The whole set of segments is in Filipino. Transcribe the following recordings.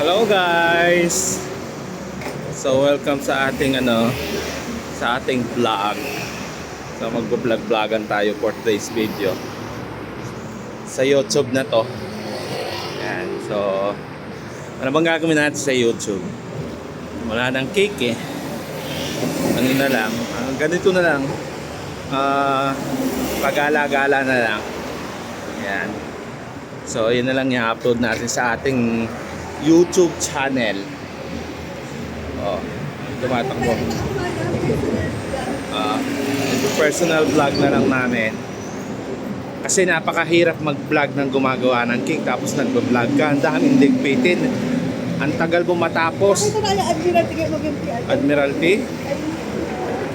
Hello guys! So welcome sa ating ano sa ating vlog. So magbo-vlog-vlogan tayo for today's video. Sa YouTube na to. Yan. So ano bang gagawin natin sa YouTube? Wala nang cake eh. Ano na lang, ah, ganito na lang. Ah, pagala-gala na lang. Yan. So, yun na lang i-upload natin sa ating YouTube channel. Oh, tumatakbo. Ah, ito personal vlog na lang namin. Kasi napakahirap mag-vlog ng gumagawa ng cake tapos nag-vlog ka. Ang daming ligpitin. Ang tagal mo matapos. Admiralty?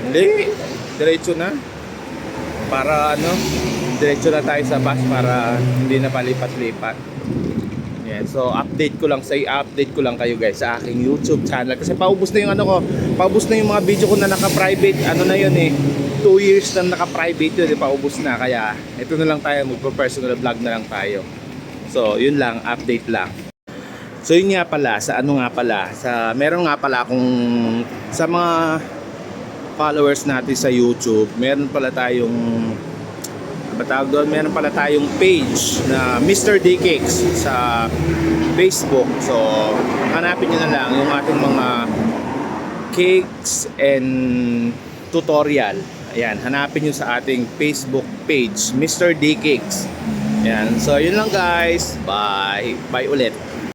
Hindi. Diretso na. Para ano, diretso na tayo sa bus para hindi na palipat-lipat. Yan. So, update ko lang sa update ko lang kayo guys sa aking YouTube channel kasi paubos na yung ano ko, paubos na yung mga video ko na naka-private. Ano na yun eh. 2 years na naka-private yun, eh, paubos na kaya ito na lang tayo magpo-personal vlog na lang tayo. So, yun lang, update lang. So yun nga pala, sa ano nga pala, sa meron nga pala akong sa mga followers natin sa YouTube, meron pala tayong ano ba tawag doon? Meron pala tayong page na Mr. D Cakes sa Facebook. So, hanapin nyo na lang yung ating mga cakes and tutorial. Ayan, hanapin nyo sa ating Facebook page, Mr. D Cakes. Ayan, so yun lang guys. Bye. Bye ulit.